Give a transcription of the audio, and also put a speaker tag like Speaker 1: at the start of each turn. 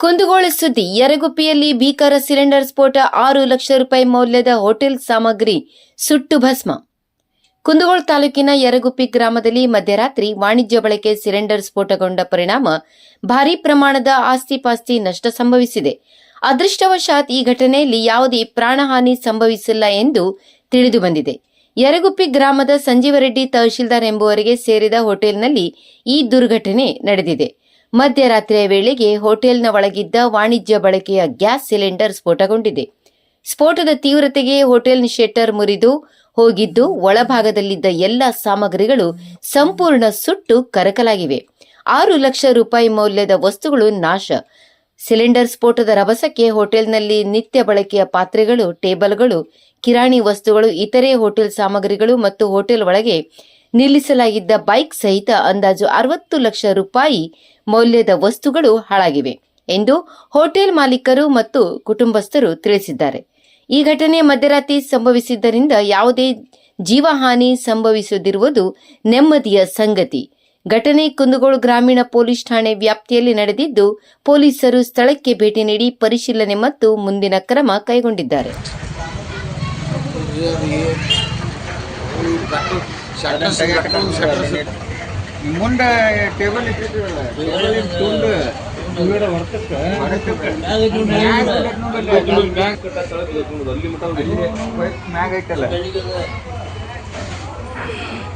Speaker 1: ಕುಂದಗೋಳ ಸುದ್ದಿ. ಯರಗುಪ್ಪಿಯಲ್ಲಿ ಭೀಕರ ಸಿಲಿಂಡರ್ ಸ್ಫೋಟ, ಆರು ಲಕ್ಷ ರೂಪಾಯಿ ಮೌಲ್ಯದ ಹೋಟೆಲ್ ಸಾಮಗ್ರಿ ಸುಟ್ಟು ಭಸ್ಮ. ಕುಂದಗೋಳ ತಾಲೂಕಿನ ಯರಗುಪ್ಪಿ ಗ್ರಾಮದಲ್ಲಿ ಮಧ್ಯರಾತ್ರಿ ವಾಣಿಜ್ಯ ಬಳಕೆ ಸಿಲಿಂಡರ್ ಸ್ಫೋಟಗೊಂಡ ಪರಿಣಾಮ ಭಾರೀ ಪ್ರಮಾಣದ ಆಸ್ತಿ ಪಾಸ್ತಿ ನಷ್ಟ ಸಂಭವಿಸಿದೆ. ಅದೃಷ್ಟವಶಾತ್ ಈ ಘಟನೆಯಲ್ಲಿ ಯಾವುದೇ ಪ್ರಾಣಹಾನಿ ಸಂಭವಿಸಿಲ್ಲ ಎಂದು ತಿಳಿದು ಬಂದಿದೆ. ಯರಗುಪ್ಪಿ ಗ್ರಾಮದ ಸಂಜೀವರೆಡ್ಡಿ ತಹಶೀಲ್ದಾರ್ ಎಂಬುವರಿಗೆ ಸೇರಿದ ಹೋಟೆಲ್ನಲ್ಲಿ ಈ ದುರ್ಘಟನೆ ನಡೆದಿದೆ. ಮಧ್ಯರಾತ್ರಿಯ ವೇಳೆಗೆ ಹೋಟೆಲ್ನ ಒಳಗಿದ್ದ ವಾಣಿಜ್ಯ ಬಳಕೆಯ ಗ್ಯಾಸ್ ಸಿಲಿಂಡರ್ ಸ್ಫೋಟಗೊಂಡಿದೆ. ಸ್ಫೋಟದ ತೀವ್ರತೆಗೆ ಹೋಟೆಲ್ನ ಶೆಟ್ಟರ್ ಮುರಿದು ಹೋಗಿದ್ದು, ಒಳಭಾಗದಲ್ಲಿದ್ದ ಎಲ್ಲ ಸಾಮಗ್ರಿಗಳು ಸಂಪೂರ್ಣ ಸುಟ್ಟು ಕರಕಲಾಗಿವೆ. ಆರು ಲಕ್ಷ ರೂಪಾಯಿ ಮೌಲ್ಯದ ವಸ್ತುಗಳು ನಾಶ. ಸಿಲಿಂಡರ್ ಸ್ಫೋಟದ ರಭಸಕ್ಕೆ ಹೋಟೆಲ್ನಲ್ಲಿ ನಿತ್ಯ ಬಳಕೆಯ ಪಾತ್ರೆಗಳು, ಟೇಬಲ್ಗಳು, ಕಿರಾಣಿ ವಸ್ತುಗಳು, ಇತರೆ ಹೋಟೆಲ್ ಸಾಮಗ್ರಿಗಳು ಮತ್ತು ಹೋಟೆಲ್ ಒಳಗೆ ನಿಲ್ಲಿಸಲಾಗಿದ್ದ ಬೈಕ್ ಸಹಿತ ಅಂದಾಜು ಅರವತ್ತು ಲಕ್ಷ ರೂಪಾಯಿ ಮೌಲ್ಯದ ವಸ್ತುಗಳು ಹಾಳಾಗಿವೆ ಎಂದು ಹೋಟೆಲ್ ಮಾಲೀಕರು ಮತ್ತು ಕುಟುಂಬಸ್ಥರು ತಿಳಿಸಿದ್ದಾರೆ. ಈ ಘಟನೆ ಮಧ್ಯರಾತ್ರಿ ಸಂಭವಿಸಿದ್ದರಿಂದ ಯಾವುದೇ ಜೀವಹಾನಿ ಸಂಭವಿಸದಿರುವುದು ನೆಮ್ಮದಿಯ ಸಂಗತಿ. ಘಟನೆ ಕುಂದಗೋಳ ಗ್ರಾಮೀಣ ಪೊಲೀಸ್ ಠಾಣೆ ವ್ಯಾಪ್ತಿಯಲ್ಲಿ ನಡೆದಿದ್ದು, ಪೊಲೀಸರು ಸ್ಥಳಕ್ಕೆ ಭೇಟಿ ನೀಡಿ ಪರಿಶೀಲನೆ ಮತ್ತು ಮುಂದಿನ ಕ್ರಮ ಕೈಗೊಂಡಿದ್ದಾರೆ.
Speaker 2: ಮುಂದೆ ಟೇಬಲ್ ಇಟ್ಟಿದ್ದೀವಲ್ಲ ಟೇಬಲ್ ಮ್ಯಾಗ ಐತಲ್ಲ.